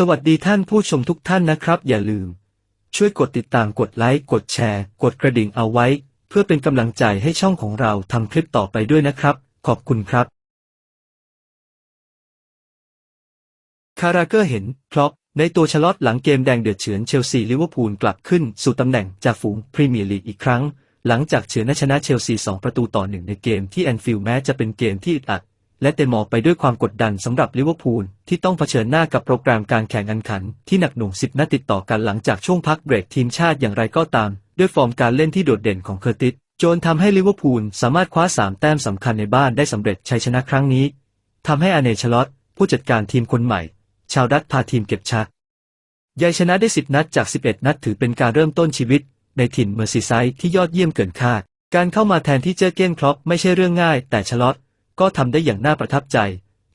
สวัสดีท่านผู้ชมทุกท่านนะครับ อย่าลืม ช่วยกดติดตามกดไลค์กดแชร์ กดกระดิ่งเอาไว้ เพื่อเป็นกำลังใจให้ช่องของเราทำคลิปต่อไปด้วยนะครับ ขอบคุณครับ คาราเกอร์เห็นเพราะในตัวชลอตหลังเกมแดงเดือดเฉือนเชลซีลิเวอร์พูลกลับขึ้น สู่ตำแหน่งจากฝูงพรีเมียร์ลีกอีกครั้ง หลังจากเฉือนชนะเชลซี 2 ประตูต่อหนึ่งในเกมที่แอนฟิลด์แม้จะเป็นเกมที่อึดอัด และเต็มอไปด้วยความกดดันสำหรับลิเวอร์พูลที่ต้องเผชิญหน้ากับโปรแกรมการแข่งขันขัน ที่หนักหน่วง10นัดติดต่อกันหลังจากช่วงพักเบรกทีมชาติอย่างไรก็ตาม ด้วยฟอร์มการเล่นที่โดดเด่นของเคอร์ติสโจนทำให้ลิเวอร์พูลสามารถคว้าสามแต้มสำคัญในบ้านได้สำเร็จชัยชนะครั้งนี้ทำให้อเนชลอตผู้จัดการทีมคนใหม่ ชาวดัตพาทีมเก็บชักยัยชนะได้10นัดจาก 11 นัดถือเป็นการเริ่มต้นชีวิต ในถิ่นเมอร์ซีไซด์ที่ยอดเยี่ยมเกินคาด การเข้ามาแทนที่เจอเก้นครอปไม่ใช่เรื่องง่าย แต่ชลอต ก็ทำได้อย่างน่าประทับใจ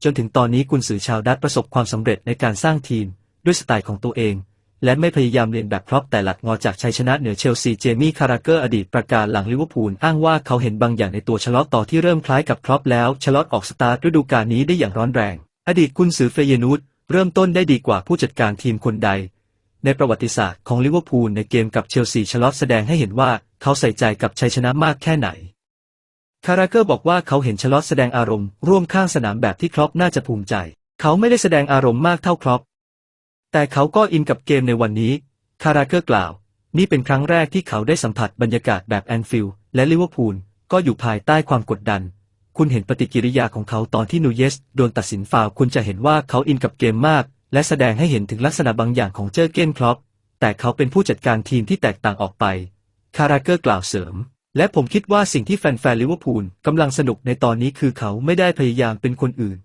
จนถึงตอนนี้กุนซือชาวดัตประสบความสำเร็จในการสร้างทีม ด้วยสไตล์ของตัวเอง และไม่พยายามเรียนแบบครอปแต่หลักงอจากชัยชนะเหนือเชลซีเจมี่คาราเกอร์อดีตประกาศหลังลิเวอร์พูลอ้างว่าเขาเห็นบางอย่างในตัวชลอตต่อที่เริ่มคล้ายกับครอปแล้วชลอตออกสตาร์ทฤดูกาลนี้ได้อย่างร้อนแรง อดีตกุนซือเฟยนูตเริ่มต้นได้ดีกว่าผู้จัดการทีมคนใด ในประวัติศาสตร์ของลิเวอร์พูลในเกมกับเชลซีชลอตแสดงให้เห็นว่าเขาใส่ใจกับชัยชนะมากแค่ไหน คาราเกอร์บอกว่าเขาเห็นชลอตแสดงอารมณ์ร่วมข้างสนามแบบที่ครอปน่าจะภูมิใจ เขาไม่ได้แสดงอารมณ์มากเท่าครอปแต่เขาก็อินกับเกมในวันนี้คาราเกอร์กล่าว นี่เป็นครั้งแรกที่เขาได้สัมผัสบรรยากาศแบบแอนฟิลด์และลิเวอร์พูลก็อยู่ภายใต้ความกดดัน คุณเห็นปฏิกิริยาของเขาตอนที่นูเยสโดนตัดสินฟาวคุณจะเห็นว่าเขาอินกับเกมมาก และแสดงให้เห็นถึงลักษณะบางอย่างของเจอร์เก้นครอปแต่เขาเป็นผู้จัดการทีมที่แตกต่างออกไป คาราเกอร์กล่าวเสริม และผมคิดว่าสิ่งที่แฟนๆลิเวอร์พูลกำลังสนุกในตอนนี้คือเขาไม่ได้พยายามเป็นคนอื่น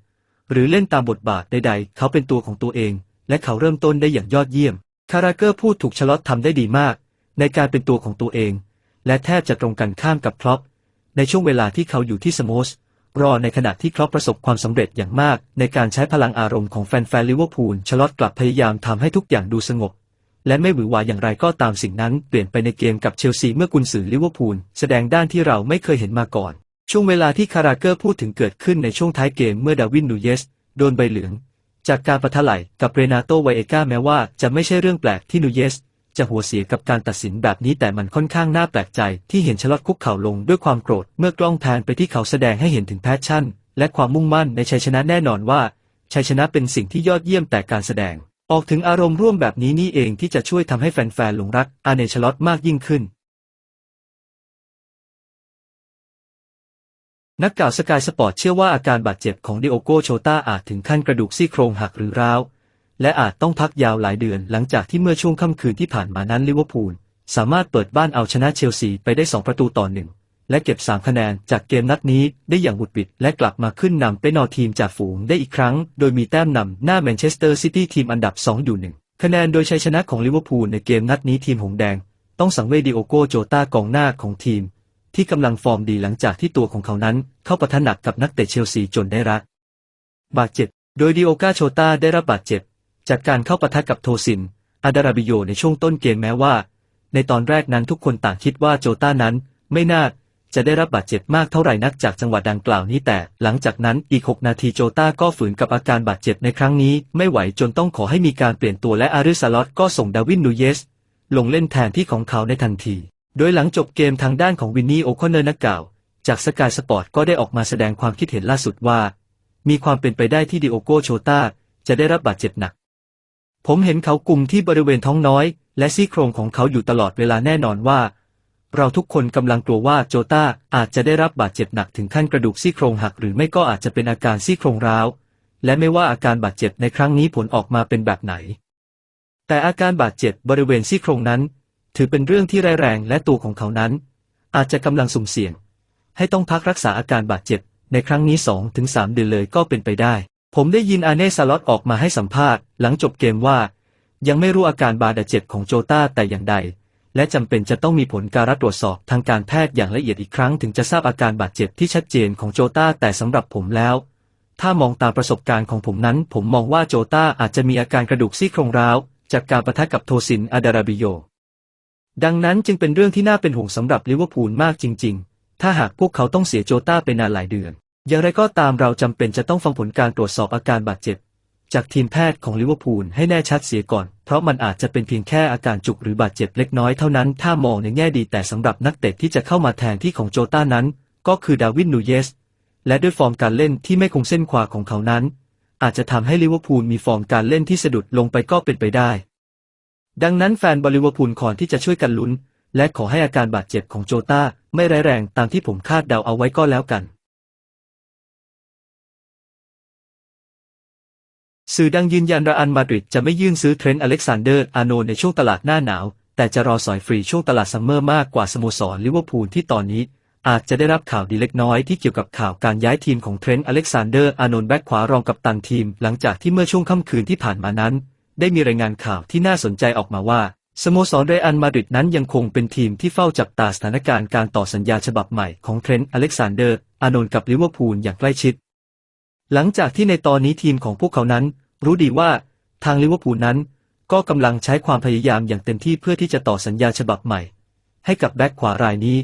หรือเล่นตามบทบาทใดๆ เขาเป็นตัวของตัวเอง และเขาเริ่มต้นได้อย่างยอดเยี่ยม คาราเกอร์พูดถูกชลอตทำได้ดีมาก ในการเป็นตัวของตัวเอง และแทบจะตรงกันข้ามกับครอปในช่วงเวลาที่เขาอยู่ที่สโมสรอในขณะที่ครอปประสบความสำเร็จอย่างมาก ในการใช้พลังอารมณ์ของแฟนๆลิเวอร์พูลชลอตกลับพยายามทำให้ทุกอย่างดูสงบ และไม่หวือหวาอย่างไรก็ตามสิ่งนั้นเปลี่ยนไปในเกมกับเชลซีเมื่อกุนซือลิเวอร์พูลแสดงด้านที่เราไม่เคยเห็นมาก่อน ช่วงเวลาที่คาราเกอร์พูดถึงเกิดขึ้นในช่วงท้ายเกมเมื่อดาวินนูเยส โดนใบเหลือง จากการประทะไหลกับเรนาโตไวเอกาแม้ว่าจะไม่ใช่เรื่องแปลกที่นูเยส จะหัวเสียกับการตัดสินแบบนี้แต่มันค่อนข้างน่าแปลกใจ ที่เห็นชลอตคุกเข่าลงด้วยความโกรธเมื่อกล้องแพนไปที่เขาแสดงให้เห็นถึงแพชชั่น และความมุ่งมั่นในชัยชนะแน่นอนว่าชัยชนะเป็นสิ่งที่ยอดเยี่ยมแต่การแสดง ออกถึงอารมณ์ร่วมแบบนี้นี่เองที่จะช่วยทำให้แฟนๆหลงรักอาเนชลอตมากยิ่งขึ้น นักกล่าวสกายสปอร์ตเชื่อว่าอาการบาดเจ็บของดิโอโกโชตาอาจถึงขั้นกระดูกซี่โครงหักหรือร้าว และอาจต้องพักยาวหลายเดือนหลังจากที่เมื่อช่วงค่ำคืนที่ผ่านมานั้นลิเวอร์พูลสามารถเปิดบ้านเอาชนะเชลซีไปได้ 2 ประตูต่อหนึ่ง และเก็บ 3 คะแนนจากเกมนัดนี้ได้อย่างบุดบิด และกลับมาขึ้นนำเป็นนอทีมจากฝูงได้อีกครั้ง โดยมีแต้มนำหน้าแมนเชสเตอร์ซิตี้ทีมอันดับ 2 อยู่หนึ่งคะแนนโดยชัยชนะของลิเวอร์พูลในเกมนัดนี้ทีมหงแดง ต้องสังเวยดิโอโกโจตากองหน้าของทีม ที่กำลังฟอร์มดีหลังจากที่ตัวของเขานั้น เข้าปะทะหนักกับนักเตะเชลซีจนได้รับบาดเจ็บ โดยดิโอกาโชตาได้รับบาดเจ็บ จากการเข้าปะทะกับโทซิน อาดาราบิโยในช่วงต้นเกมแม้ว่า ในตอนแรกนั้นทุกคนต่างคิดว่าโจตานั้นไม่น่า จะได้รับบาดเจ็บมากเท่าไหร่นักจากจังหวะดังกล่าวนี้แต่ หลังจากนั้นอีก 6 นาทีโจต้าก็ฝืนกับอาการบาดเจ็บในครั้งนี้ ไม่ไหวจนต้องขอให้มีการเปลี่ยนตัวและอาริสลอตก็ส่งดาวินนูเยส ลงเล่นแทนที่ของเขาในทันที โดยหลังจบเกมทางด้านของวินนี่โอคอนเนอร์นักกล่าว จากสกายสปอร์ตก็ได้ออกมาแสดงความคิดเห็นล่าสุดว่า มีความเป็นไปได้ที่ดิโอโกโชตาจะได้รับบาดเจ็บหนัก ผมเห็นเขากลุ่มที่บริเวณท้องน้อย และซี่โครงของเขาอยู่ตลอดเวลาแน่นอนว่า เราทุกคนกำลังกลัวว่าโจตาอาจจะได้รับบาดเจ็บหนักถึงขั้นกระดูกซี่โครงหักหรือไม่ก็อาจจะเป็นอาการซี่โครงร้าว และไม่ว่าอาการบาดเจ็บในครั้งนี้ผลออกมาเป็นแบบไหน แต่อาการบาดเจ็บบริเวณซี่โครงนั้น ถือเป็นเรื่องที่ร้ายแรงและตัวของเขานั้น อาจจะกำลังสุ่มเสี่ยง ให้ต้องพักรักษาอาการบาดเจ็บในครั้งนี้ 2-3ถึงเดือนเลยก็เป็นไปได้ ผมได้ยินอาเน่ซาลอตออกมาให้สัมภาษณ์ หลังจบเกมว่า ยังไม่รู้อาการบาดเจ็บของโจตาแต่อย่างใด และจำเป็นจะต้องมีผลการตรวจสอบทางการแพทย์อย่างละเอียดอีกครั้งถึงจะทราบอาการบาดเจ็บที่ชัดเจนของโจต้าแต่สำหรับผมแล้ว ถ้ามองตามประสบการณ์ของผมนั้น ผมมองว่าโจต้าอาจจะมีอาการกระดูกซี่โครงร้าว จากการประทะกับโทซินอาดาราบิโย ดังนั้นจึงเป็นเรื่องที่น่าเป็นห่วงสำหรับลิเวอร์พูลมากจริง ๆ ถ้าหากพวกเขาต้องเสียโจต้าไปนานหลายเดือน อย่างไรก็ตามเราจำเป็นจะต้องฟังผลการตรวจสอบอาการบาดเจ็บ จากทีมแพทย์ของลิเวอร์พูลให้แน่ชัดเสียก่อน เพราะมันอาจจะเป็นเพียงแค่อาการจุกหรือบาดเจ็บเล็กน้อยเท่านั้น ถ้ามองในแง่ดีแต่สำหรับนักเตะที่จะเข้ามาแทนที่ของโจต้านั้น ก็คือดาวินนูเยส และด้วยฟอร์มการเล่นที่ไม่คงเส้นขวาของเขานั้น อาจจะทำให้ลิเวอร์พูลมีฟอร์มการเล่นที่สะดุดลงไปก็เป็นไปได้ ดังนั้นแฟนบอลลิเวอร์พูลขอที่จะช่วยกันลุ้น และขอให้อาการบาดเจ็บของโจต้าไม่ร้ายแรงตามที่ผมคาดเดาเอาไว้ก็แล้วกัน สื่อดังยืนยันราอันมาดริดจะไม่ยื่นซื้อเทรนต์อเล็กซานเดอร์ อาร์โนในช่วงตลาดหน้าหนาว แต่จะรอสอยฟรีช่วงตลาดซัมเมอร์มากกว่าสโมสรลิเวอร์พูลที่ตอนนี้ อาจจะได้รับข่าวดีเล็กน้อยที่เกี่ยวกับข่าวการย้ายทีมของเทรนต์อเล็กซานเดอร์ อาร์โนแบ็กขวารองกับตันทีม หลังจากที่เมื่อช่วงค่ำคืนที่ผ่านมานั้น ได้มีรายงานข่าวที่น่าสนใจออกมาว่าสโมสรเรอัลมาดริดนั้นยังคงเป็นทีมที่เฝ้าจับตาสถานการณ์การต่อสัญญาฉบับใหม่ของเทรนต์อเล็กซานเดอร์ อาร์โนกับลิเวอร์พูลอย่างใกล้ชิด หลังจากที่ในตอนนี้ทีมของพวกเขานั้น รู้ดีว่าทางลิเวอร์พูลนั้น ก็กำลังใช้ความพยายามอย่างเต็มที่เพื่อที่จะต่อสัญญาฉบับใหม่ ให้กับแบ็คขวารายนี้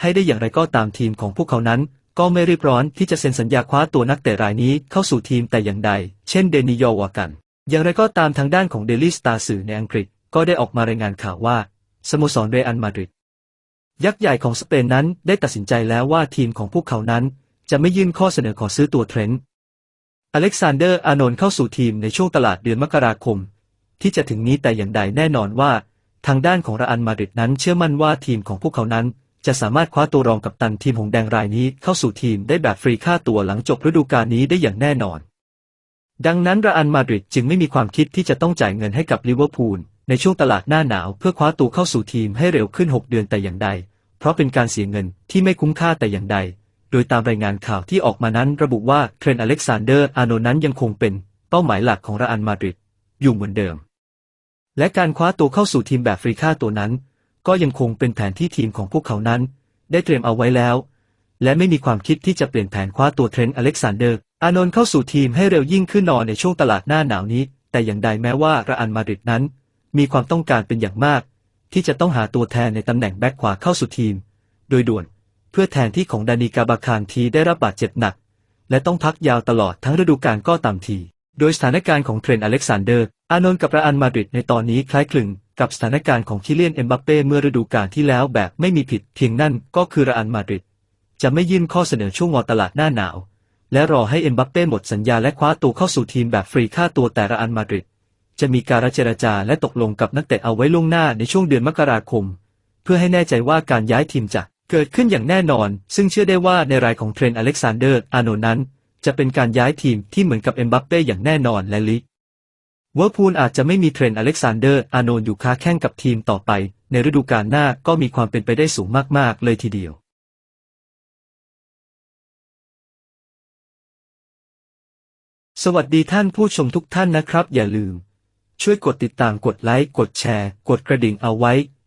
ให้ได้อย่างไรก็ตามทีมของพวกเขานั้น ก็ไม่รีบร้อนที่จะเซ็นสัญญาคว้าตัวนักเตะรายนี้เข้าสู่ทีมแต่อย่างใด เช่นเดนิโยวากัน อย่างไรก็ตามทางด้านของเดลิสตาสื่อในอังกฤษก็ได้ออกมารายงานข่าวว่าสโมสรเรอัลมาดริดยักษ์ใหญ่ของสเปนนั้นได้ตัดสินใจแล้วว่าทีมของพวกเขานั้น จะไม่ยื่นข้อเสนอขอซื้อตัวเทรนต์ อเล็กซานเดอร์ อานนท์เข้าสู่ทีมในช่วงตลาดเดือนมกราคม ที่จะถึงนี้แต่อย่างใดแน่นอนว่า ทางด้านของราอันมาดริดนั้นเชื่อมั่นว่าทีมของพวกเขานั้นจะสามารถคว้าตัวรองกับตันทีมหงแดงรายนี้เข้าสู่ทีมได้แบบฟรีค่าตัวหลังจบฤดูกาลนี้ได้อย่างแน่นอน ดังนั้นราอันมาดริดจึงไม่มีความคิดที่จะต้องจ่ายเงินให้กับลิเวอร์พูลในช่วงตลาดหน้าหนาวเพื่อคว้าตัวเข้าสู่ทีมให้เร็วขึ้น 6 เดือนแต่อย่างใด เพราะเป็นการเสียเงินที่ไม่คุ้มค่าแต่อย่างใด โดยตามรายงานข่าวที่ออกมานั้นระบุว่าเทรนต์อเล็กซานเดอร์อาโนนั้นยังคงเป็นเป้าหมายหลักของราอันมาดริดอยู่เหมือนเดิม และการคว้าตัวเข้าสู่ทีมแบบฟรีค่าตัวนั้น ก็ยังคงเป็นแผนที่ทีมของพวกเขานั้น ได้เตรียมเอาไว้แล้ว และไม่มีความคิดที่จะเปลี่ยนแผนคว้าตัวเทรนต์อเล็กซานเดอร์อานนท์เข้าสู่ทีมให้เร็วยิ่งขึ้นนอนในช่วงตลาดหน้าหนาวนี้ แต่อย่างใดแม้ว่าราอันมาดริดนั้น มีความต้องการเป็นอย่างมาก ที่จะต้องหาตัวแทนในตำแหน่งแบ็คขวาเข้าสู่ทีม โดยด่วน เพื่อแทนที่ของดานิกาบาคานทีได้รับบาดเจ็บหนัก และต้องพักยาวตลอดทั้งฤดูกาลก็ตามที โดยสถานการณ์ของเทรนอเล็กซานเดอร์ อานนท์กับราอันมาดริดในตอนนี้คล้ายคลึงกับสถานการณ์ของคิเลียนเอ็มบัปเป้เมื่อฤดูกาลที่แล้วแบบไม่มีผิดเพียงนั่นก็คือราอันมาดริดจะไม่ยื่นข้อเสนอช่วงวอตลาดหน้าหนาว และรอให้เอ็มบัปเป้หมดสัญญาและคว้าตัวเข้าสู่ทีมแบบฟรีค่าตัวแต่ราอันมาดริดจะมีการเจรจาและตกลงกับนักเตะเอาไว้ล่วงหน้าในช่วงเดือนมกราคม เพื่อให้แน่ใจว่าการย้ายทีมจะ เกิดขึ้นอย่างแน่นอน ซึ่งเชื่อได้ว่าในรายของเทรนต์อเล็กซานเดอร์ อาร์โนนั้น จะเป็นการย้ายทีมที่เหมือนกับเอ็มบัปเป้อย่างแน่นอนและลิเวอร์พูลอาจจะไม่มีเทรนต์อเล็กซานเดอร์ อาร์โนอยู่ค้าแข่งกับทีมต่อไป ในฤดูกาลหน้าก็มีความเป็นไปได้สูงมาก ๆ เลยทีเดียวสวัสดีท่านผู้ชมทุกท่านนะครับ อย่าลืม ช่วยกดติดตามกดไลค์ กดแชร์ กดกระดิ่งเอาไว้